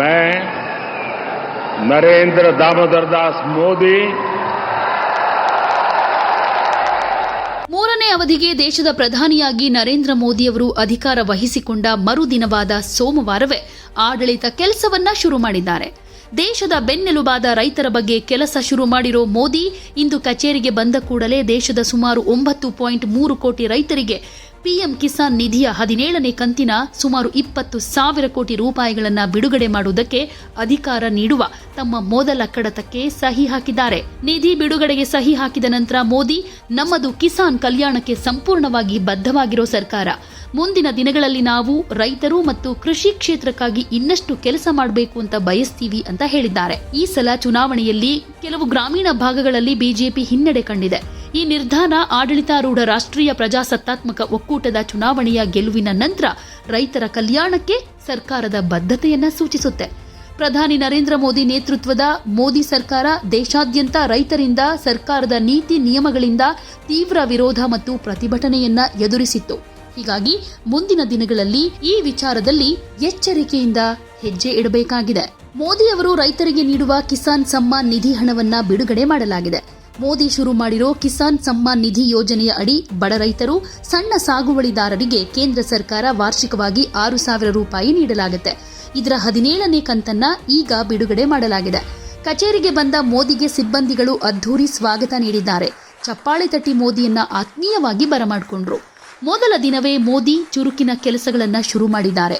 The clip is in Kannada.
मैं नरेंद्र दामोदर दास मोदी ಮೂರನೇ ಅವಧಿಗೆ ದೇಶದ ಪ್ರಧಾನಿಯಾಗಿ ನರೇಂದ್ರ ಮೋದಿಯವರು ಅಧಿಕಾರ ವಹಿಸಿಕೊಂಡ ಮರುದಿನವಾದ ಸೋಮವಾರವೇ ಆಡಳಿತ ಕೆಲಸವನ್ನ ಶುರು ಮಾಡಿದ್ದಾರೆ ದೇಶದ ಬೆನ್ನೆಲುಬಾದ ರೈತರ ಬಗ್ಗೆ ಕೆಲಸ ಶುರು ಮಾಡಿರೋ ಮೋದಿ ಇಂದು ಕಚೇರಿಗೆ ಬಂದ ಕೂಡಲೇ ದೇಶದ ಸುಮಾರು ಒಂಬತ್ತು ಪಾಯಿಂಟ್ ಮೂರು ಕೋಟಿ ರೈತರಿಗೆ ಪಿಎಂ ಕಿಸಾನ್ ನಿಧಿಯ ಹದಿನೇಳನೇ ಕಂತಿನ ಸುಮಾರು ಇಪ್ಪತ್ತು ಸಾವಿರ ಕೋಟಿ ರೂಪಾಯಿಗಳನ್ನು ಬಿಡುಗಡೆ ಮಾಡುವುದಕ್ಕೆ ಅಧಿಕಾರ ನೀಡುವ ತಮ್ಮ ಮೊದಲ ಕಡತಕ್ಕೆ ಸಹಿ ಹಾಕಿದ್ದಾರೆ. ನಿಧಿ ಬಿಡುಗಡೆಗೆ ಸಹಿ ಹಾಕಿದ ನಂತರ ಮೋದಿ, ನಮ್ಮದು ಕಿಸಾನ್ ಕಲ್ಯಾಣಕ್ಕೆ ಸಂಪೂರ್ಣವಾಗಿ ಬದ್ಧವಾಗಿರೋ ಸರ್ಕಾರ. ಮುಂದಿನ ದಿನಗಳಲ್ಲಿ ನಾವು ರೈತರು ಮತ್ತು ಕೃಷಿ ಕ್ಷೇತ್ರಕ್ಕಾಗಿ ಇನ್ನಷ್ಟು ಕೆಲಸ ಮಾಡಬೇಕು ಅಂತ ಬಯಸ್ತೀವಿ ಅಂತ ಹೇಳಿದ್ದಾರೆ. ಈ ಸಲ ಚುನಾವಣೆಯಲ್ಲಿ ಕೆಲವು ಗ್ರಾಮೀಣ ಭಾಗಗಳಲ್ಲಿ ಬಿಜೆಪಿ ಹಿನ್ನಡೆ ಕಂಡಿದೆ. ಈ ನಿರ್ಧಾರ ಆಡಳಿತಾರೂಢ ರಾಷ್ಟ್ರೀಯ ಪ್ರಜಾಸತ್ತಾತ್ಮಕ ಒಕ್ಕೂಟದ ಚುನಾವಣೆಯ ಗೆಲುವಿನ ನಂತರ ರೈತರ ಕಲ್ಯಾಣಕ್ಕೆ ಸರ್ಕಾರದ ಬದ್ಧತೆಯನ್ನ ಸೂಚಿಸುತ್ತೆ. ಪ್ರಧಾನಿ ನರೇಂದ್ರ ಮೋದಿ ನೇತೃತ್ವದ ಮೋದಿ ಸರ್ಕಾರ ದೇಶಾದ್ಯಂತ ರೈತರಿಂದ, ಸರ್ಕಾರದ ನೀತಿ ನಿಯಮಗಳಿಂದ ತೀವ್ರ ವಿರೋಧ ಮತ್ತು ಪ್ರತಿಭಟನೆಯನ್ನ ಎದುರಿಸಿತ್ತು. ಹೀಗಾಗಿ ಮುಂದಿನ ದಿನಗಳಲ್ಲಿ ಈ ವಿಚಾರದಲ್ಲಿ ಎಚ್ಚರಿಕೆಯಿಂದ ಹೆಜ್ಜೆ ಇಡಬೇಕಾಗಿದೆ. ಮೋದಿ ಅವರು ರೈತರಿಗೆ ನೀಡುವ ಕಿಸಾನ್ ಸಮ್ಮಾನ್ ನಿಧಿ ಹಣವನ್ನ ಬಿಡುಗಡೆ ಮಾಡಲಾಗಿದೆ. ಮೋದಿ ಶುರು ಮಾಡಿರೋ ಕಿಸಾನ್ ಸಮ್ಮಾನ್ ನಿಧಿ ಯೋಜನೆಯ ಅಡಿ ಬಡ ರೈತರು ಸಣ್ಣ ಸಾಗುವಳಿದಾರರಿಗೆ ಕೇಂದ್ರ ಸರ್ಕಾರ ವಾರ್ಷಿಕವಾಗಿ ಆರು ಸಾವಿರ ರೂಪಾಯಿ ನೀಡಲಾಗುತ್ತೆ. ಇದರ ಹದಿನೇಳನೇ ಕಂತನ್ನ ಈಗ ಬಿಡುಗಡೆ ಮಾಡಲಾಗಿದೆ. ಕಚೇರಿಗೆ ಬಂದ ಮೋದಿಗೆ ಸಿಬ್ಬಂದಿಗಳು ಅದ್ಧೂರಿ ಸ್ವಾಗತ ನೀಡಿದ್ದಾರೆ. ಚಪ್ಪಾಳೆ ತಟ್ಟಿ ಮೋದಿಯನ್ನ ಆತ್ಮೀಯವಾಗಿ ಬರಮಾಡಿಕೊಂಡ್ರು. ಮೊದಲ ದಿನವೇ ಮೋದಿ ಚುರುಕಿನ ಕೆಲಸಗಳನ್ನು ಶುರು ಮಾಡಿದ್ದಾರೆ.